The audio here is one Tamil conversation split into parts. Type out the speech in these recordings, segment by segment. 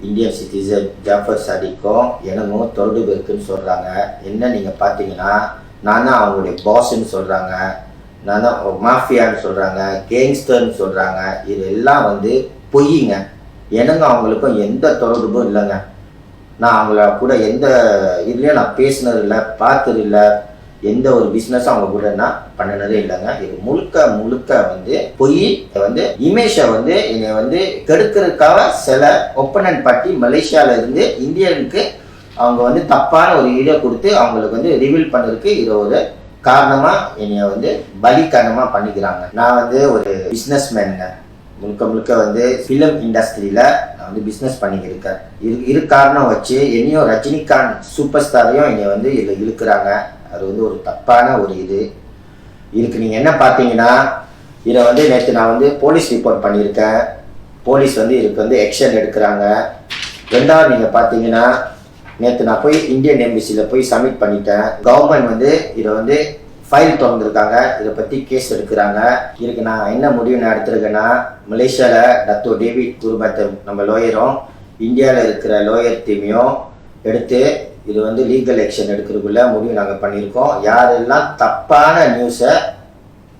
இந்தியன் சிட்டிசன் ஜாஃபர் சாதிக்கும் எனக்கும் தொடர்பு இருக்குன்னு சொல்கிறாங்க என்ன நீங்கள் பார்த்தீங்கன்னா நான் தான் அவங்களுடைய பாஸ்ன்னு சொல்கிறாங்க நான் தான் மாஃபியான்னு சொல்கிறாங்க கேங்ஸ்டர்னு சொல்கிறாங்க இது எல்லாம் வந்து பொய்யுங்க எனக்கு அவங்களுக்கும் எந்த தொடர்பும் இல்லைங்க. நான் அவங்கள கூட எந்த இதுலேயும் நான் பேசினது இல்லை பார்த்தது இல்லை எந்த ஒரு பிஸ்னஸும் அவங்க கூட நான் பண்ணினதே இல்லைங்க. இது முழுக்க முழுக்க வந்து பொய் வந்து இமேஜை வந்து என்னை வந்து கெடுக்கிறதுக்காக சில ஒப்பனன்ட் பார்ட்டி மலேசியால இருந்து இந்தியனுக்கு அவங்க வந்து தப்பான ஒரு வீடியோ கொடுத்து அவங்களுக்கு வந்து ரிவீல் பண்ணதுக்கு இது ஒரு காரணமா என்னைய வந்து பலி காரணமா பண்ணிக்கிறாங்க. நான் வந்து ஒரு பிஸ்னஸ் மேனுங்க முழுக்க முழுக்க வந்து ஃபிலிம் இண்டஸ்ட்ரியில நான் வந்து பிஸ்னஸ் பண்ணிக்கிருக்கேன் இரு இரு காரணம் வச்சு என்னையும் ரஜினிகாந்த் சூப்பர் ஸ்டாரையும் என்னை வந்து இதில் இழுக்கிறாங்க. அது வந்து ஒரு தப்பான ஒரு இது. இதுக்கு நீங்கள் என்ன பார்த்தீங்கன்னா இதை வந்து நேற்று நான் வந்து போலீஸ் ரிப்போர்ட் பண்ணியிருக்கேன். போலீஸ் வந்து இதுக்கு வந்து எக்ஷன் எடுக்கிறாங்க. ரெண்டாவது நீங்கள் பார்த்தீங்கன்னா நேற்று நான் போய் இந்தியன் எம்பிசியில் போய் சப்மிட் பண்ணிட்டேன். கவர்மெண்ட் வந்து இதை வந்து ஃபைல் திறந்துருக்காங்க. இதை பற்றி கேஸ் எடுக்கிறாங்க. இதுக்கு நான் என்ன முடிவு நான் எடுத்திருக்கேன்னா மலேசியாவில் டத்தோ டேவிட் குருபத்தை நம்ம லோயரும் இந்தியாவில் இருக்கிற லோயர் டீமையும் எடுத்து இது வந்து லீகல் ஆக்ஷன் எடுக்கிறதுக்குள்ள முடிவு நாங்கள் பண்ணியிருக்கோம். யாரெல்லாம் தப்பான நியூஸை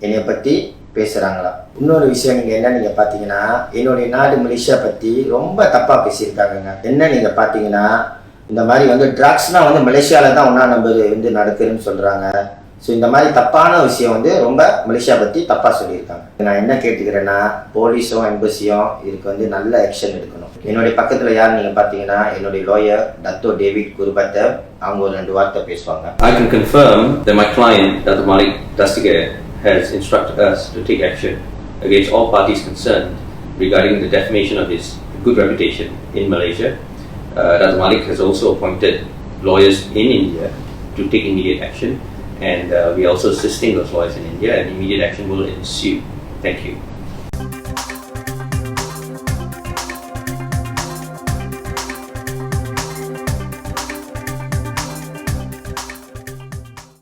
என்னை பற்றி பேசுகிறாங்களா இன்னொரு விஷயம் நீங்கள் என்ன நீங்கள் பார்த்தீங்கன்னா என்னுடைய நாடு மலேசியா பற்றி ரொம்ப தப்பாக பேசியிருக்காங்கங்க. என்ன நீங்கள் பார்த்தீங்கன்னா இந்த மாதிரி வந்து ட்ரக்ஸ்னால் வந்து மலேசியாவில் தான் ஒன்றா நம்பர் வந்து நடக்குதுன்னு சொல்கிறாங்க ஸோ இந்த மாதிரி தப்பான விஷயம் வந்து ரொம்ப மலேசியா பற்றி தப்பாக சொல்லியிருக்காங்க நான் என்ன கேட்டுக்கிறேன்னா போலீஸும் எம்பசியும் இதுக்கு வந்து நல்ல ஆக்ஷன் எடுக்கணும் என்னுடைய பக்கத்தில் யார் நீங்கள் பார்த்தீங்கன்னா என்னுடைய லாயர் டத்தோ டேவிட் குருபத்தர் அவங்க ஒரு ரெண்டு வார்த்தை பேசுவாங்க I can confirm that my client, Dr. Malik Dastige, has instructed us to take action against all parties concerned regarding the defamation of his good reputation in Malaysia. Uh, Dr. Malik has also appointed lawyers in India to take immediate action, and uh, we also assisting those lawyers in India, and immediate action will ensue. Thank you.